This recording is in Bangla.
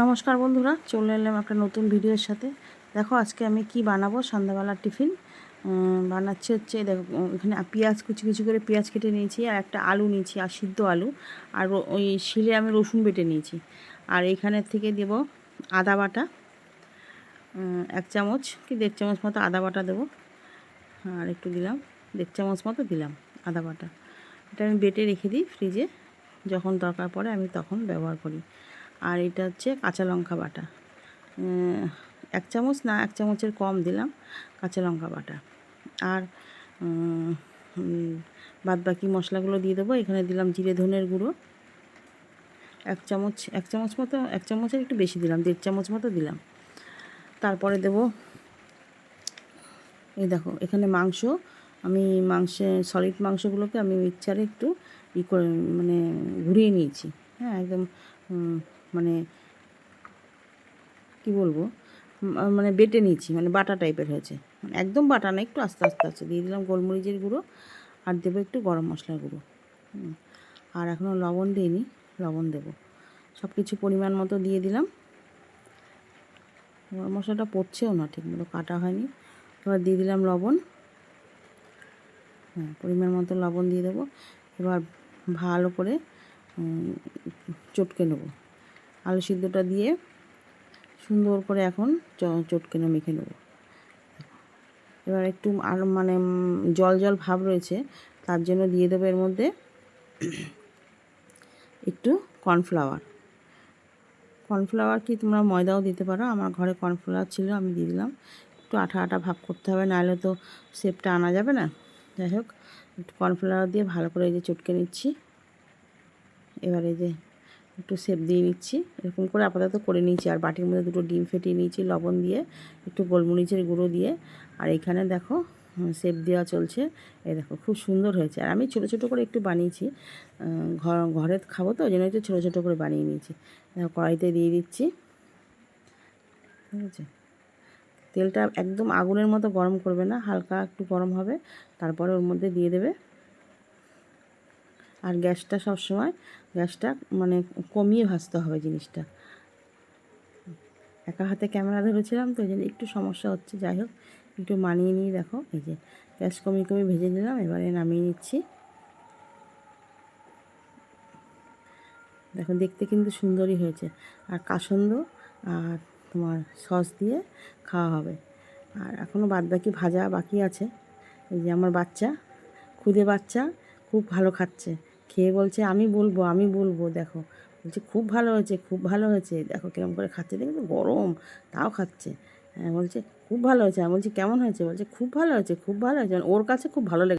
নমস্কার বন্ধুরা, চলে এলাম একটা নতুন ভিডিওর সাথে। দেখো, আজকে আমি কি বানাবো? সন্ধ্যাবেলার টিফিন। বানাচ্ছি হচ্ছে, দেখো, এখানে পেঁয়াজ, কুচি কুচি করে পেঁয়াজ কেটে নিয়েছি, আর একটা আলু নিয়েছি, আর সিদ্ধ আলু। আর ওই শিলে আমি রসুন বেটে নিয়েছি। আর এইখানের থেকে দেব আদা বাটা। এক চামচ, কি দেড় চামচ মতো আদা বাটা দেবো। আর একটু দিলাম, দেড় চামচ মতো দিলাম আদা বাটা। এটা আমি বেটে রেখে দিই ফ্রিজে। যখন দরকার পড়ে আমি তখন ব্যবহার করি। আর এটা হচ্ছে কাঁচা লঙ্কা বাটা। এক চামচ না, এক চামচের কম দিলাম কাঁচা লঙ্কা বাটা। আর বাদ বাকি মশলাগুলো দিয়ে দেবো। এখানে দিলাম জিরে ধনের গুঁড়ো। এক চামচ এক চামচ মতো, এক চামচের একটু বেশি দিলাম, দেড় চামচ মতো দিলাম। তারপরে দেবো, এই দেখো, এখানে মাংস। আমি মাংসে, সলিড মাংসগুলোকে আমি মিক্সচারে একটু ই করে মানে ঘুরিয়ে নিয়েছি। হ্যাঁ একদম মানে কি বলব? মানে বেটে নিয়েছি মানে বাটা টাইপের হয়েছে। মানে একদম বাটা না, একটু আস্তে আস্তে আস্তে দিয়ে দিলাম গোলমরিচের গুঁড়ো আর দেবো একটু গরম মশলার গুঁড়ো। আর এখনও লবণ দিইনি, লবণ দেবো। সব কিছু পরিমাণ মতো দিয়ে দিলাম। গরম মশলাটা পড়ছেও না ঠিক মতো, কাটা হয়নি। এবার দিয়ে দিলাম লবণ। হ্যাঁ পরিমাণ মতো লবণ দিয়ে দেবো। এবার ভালো করে চটকে নেব। আলু সিদ্ধটা দিয়ে সুন্দর করে এখন চ- চটকে নেব মেখে নেব। এবার একটু আর মানে জল জল ভাব রয়েছে, তার জন্য দিয়ে দেবো এর মধ্যে একটু কর্নফ্লাওয়ার। কর্নফ্লাওয়ার কি তোমরা ময়দাও দিতে পারো, আমার ঘরে কর্নফ্লাওয়ার ছিল, আমি দিয়ে দিলাম। একটু আঠা আঠা ভাব করতে হবে, নাহলে তো শেপটা আনা যাবে না। যাই হোক, একটু কর্নফ্লাওয়ার দিয়ে ভালো করে এই যে চটকে নিচ্ছি। এবার এই যে একটু সেপ দিয়ে নিচ্ছি। এরকম করে আপাতত করে নিয়েছি। আর বাটির মধ্যে দুটো ডিম ফেটিয়ে নিয়েছি, লবণ দিয়ে, একটু গোলমরিচের গুঁড়ো দিয়ে। আর এখানে দেখো সেপ দেওয়া চলছে। এই দেখো, খুব সুন্দর হয়েছে। আর আমি ছোটো ছোটো করে একটু বানিয়েছি। ঘর, ঘরে খাব তো, ওই জন্য একটু ছোটো ছোটো করে বানিয়ে নিয়েছি। দেখো, কড়াইতে দিয়ে দিচ্ছি। ঠিক আছে? তেলটা একদম আগুনের মতো গরম করবে না, হালকা একটু গরম হবে। তারপরে ওর মধ্যে দিয়ে দেবে আর গ্যাসটা সব সময় গ্যাসটা মানে কমিয়ে ভাজতে হবে জিনিসটা। একা হাতে ক্যামেরা ধরেছিলাম তো ওই জন্য একটু সমস্যা হচ্ছে, যাই হোক, একটু মানিয়ে নিয়ে দেখো। এই যে গ্যাস কমিয়ে কমিয়ে ভেজে নিলাম, এবারে নামিয়ে নিচ্ছি। দেখো দেখতে কিন্তু সুন্দরই হয়েছে। আর কাসন্দ আর তোমার সস দিয়ে খাওয়া হবে। আর এখনও বাদ বাকি ভাজা বাকি আছে। এই যে আমার বাচ্চা, খুদে বাচ্চা খুব ভালো খাচ্ছে। খেয়ে বলছে, আমি বলব আমি বলব। দেখো, বলছে, খুব ভালো হয়েছে, খুব ভালো হয়েছে। দেখো, কিরম করে খাচ্ছে, দেখো গরম, তাও খাচ্ছে। হ্যাঁ বলছে, খুব ভালো হয়েছে। আমি বলছি, কেমন হয়েছে? বলছে, খুব ভালো হয়েছে, খুব ভালো হয়েছে। মানে ওর কাছে খুব ভালো লেগে